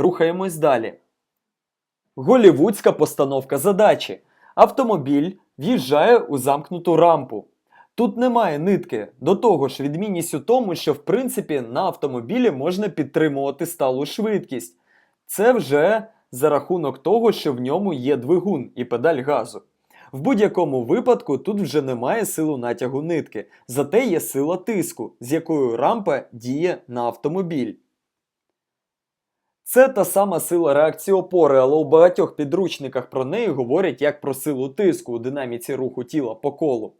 Рухаємось далі. Голівудська постановка задачі. Автомобіль в'їжджає у замкнуту рампу. Тут немає нитки. До того ж, відмінність у тому, що в принципі на автомобілі можна підтримувати сталу швидкість. Це вже за рахунок того, що в ньому є двигун і педаль газу. В будь-якому випадку тут вже немає силу натягу нитки, зате є сила тиску, з якою рампа діє на автомобіль. Це та сама сила реакції опори, але у багатьох підручниках про неї говорять як про силу тиску у динаміці руху тіла по колу.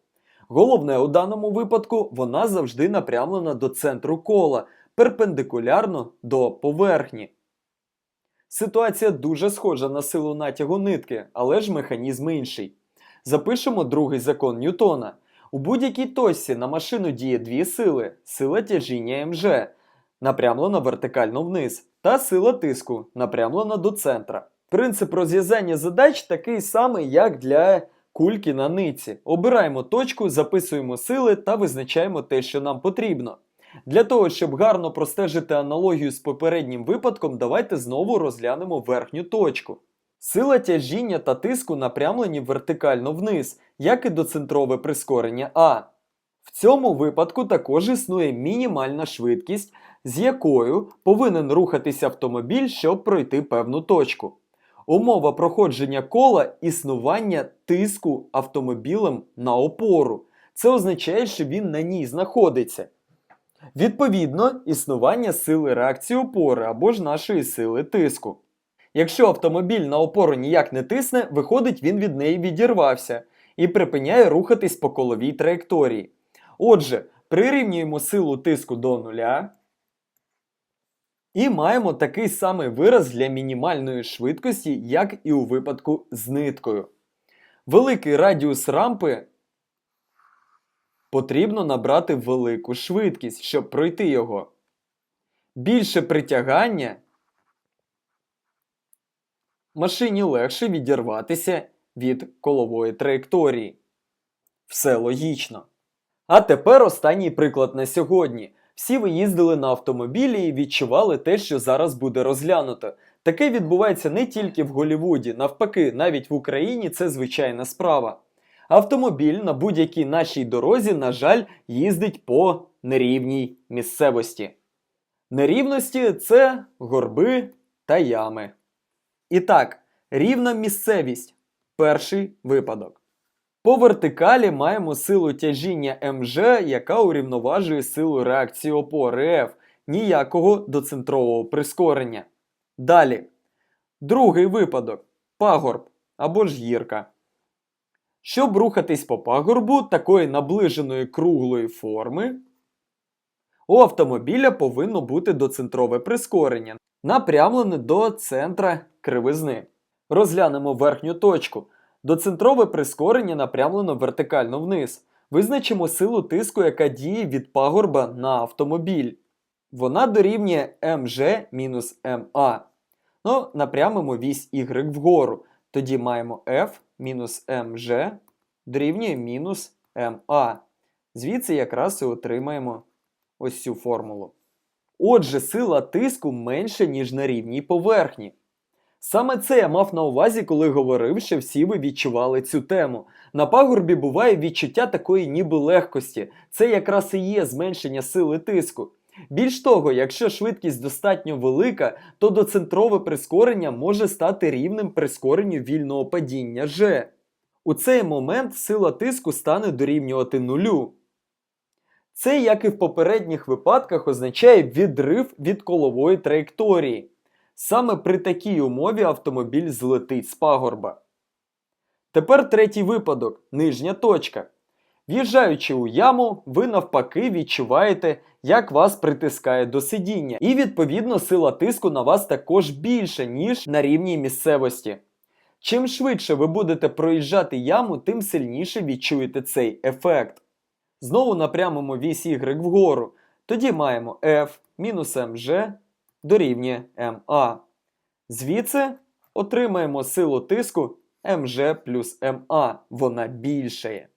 Головне, у даному випадку вона завжди напрямлена до центру кола, перпендикулярно до поверхні. Ситуація дуже схожа на силу натягу нитки, але ж механізм інший. Запишемо другий закон Ньютона. У будь-якій точці на машину діє дві сили: сила тяжіння МЖ, напрямлена вертикально вниз, та сила тиску, напрямлена до центра. Принцип розв'язання задач такий самий, як для кульки на ниці. Обираємо точку, записуємо сили та визначаємо те, що нам потрібно. Для того, щоб гарно простежити аналогію з попереднім випадком, давайте знову розглянемо верхню точку. Сила тяжіння та тиску напрямлені вертикально вниз, як і доцентрове прискорення А. В цьому випадку також існує мінімальна швидкість, з якою повинен рухатися автомобіль, щоб пройти певну точку. Умова проходження кола існування тиску автомобілем на опору. Це означає, що він на ній знаходиться. Відповідно, існування сили реакції опори або ж нашої сили тиску. Якщо автомобіль на опору ніяк не тисне, виходить, він від неї відірвався і припиняє рухатись по коловій траєкторії. Отже, прирівнюємо силу тиску до нуля. І маємо такий самий вираз для мінімальної швидкості, як і у випадку з ниткою. Великий радіус рампи потрібно набрати велику швидкість, щоб пройти його. Більше притягання машині легше відірватися від колової траєкторії. Все логічно. А тепер останній приклад на сьогодні. Всі ви їздили на автомобілі і відчували те, що зараз буде розглянуто. Таке відбувається не тільки в Голлівуді, навпаки, навіть в Україні це звичайна справа. Автомобіль на будь-якій нашій дорозі, на жаль, їздить по нерівній місцевості. Нерівності це горби та ями. І так, рівна місцевість перший випадок. По вертикалі маємо силу тяжіння МЖ, яка урівноважує силу реакції опори F, ніякого доцентрового прискорення. Далі. Другий випадок пагорб або ж гірка. Щоб рухатись по пагорбу такої наближеної круглої форми, у автомобіля повинно бути доцентрове прискорення, напрямлене до центра кривизни. Розглянемо верхню точку. Доцентрове прискорення напрямлено вертикально вниз. Визначимо силу тиску, яка діє від пагорба на автомобіль. Вона дорівнює МА. Ну, напрямимо вісь Y вгору. Тоді маємо F мінус МЖ дорівнює мінус МА. Звідси якраз і отримаємо ось цю формулу. Отже, сила тиску менша, ніж на рівній поверхні. Саме це я мав на увазі, коли говорив, що всі ви відчували цю тему. На пагорбі буває відчуття такої ніби легкості. Це якраз і є зменшення сили тиску. Більш того, якщо швидкість достатньо велика, то доцентрове прискорення може стати рівнем прискоренню вільного падіння G. У цей момент сила тиску стане дорівнювати нулю. Це, як і в попередніх випадках, означає відрив від колової траєкторії. Саме при такій умові автомобіль злетить з пагорба. Тепер третій випадок нижня точка. В'їжджаючи у яму, ви навпаки відчуваєте, як вас притискає до сидіння, і відповідно сила тиску на вас також більша, ніж на рівній місцевості. Чим швидше ви будете проїжджати яму, тим сильніше відчуєте цей ефект. Знову напрямимо вісь Y вгору. Тоді маємо F мінус mg дорівнює MA. Звідси отримаємо силу тиску mg плюс MA. Вона більшає.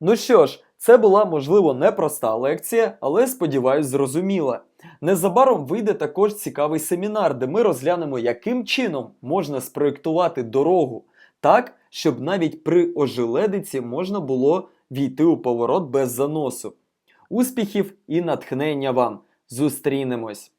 Ну що ж, це була, можливо, непроста лекція, але сподіваюсь, зрозуміла. Незабаром вийде також цікавий семінар, де ми розглянемо, яким чином можна спроєктувати дорогу так, щоб навіть при ожеледиці можна було війти у поворот без заносу. Успіхів і натхнення вам! Зустрінемось!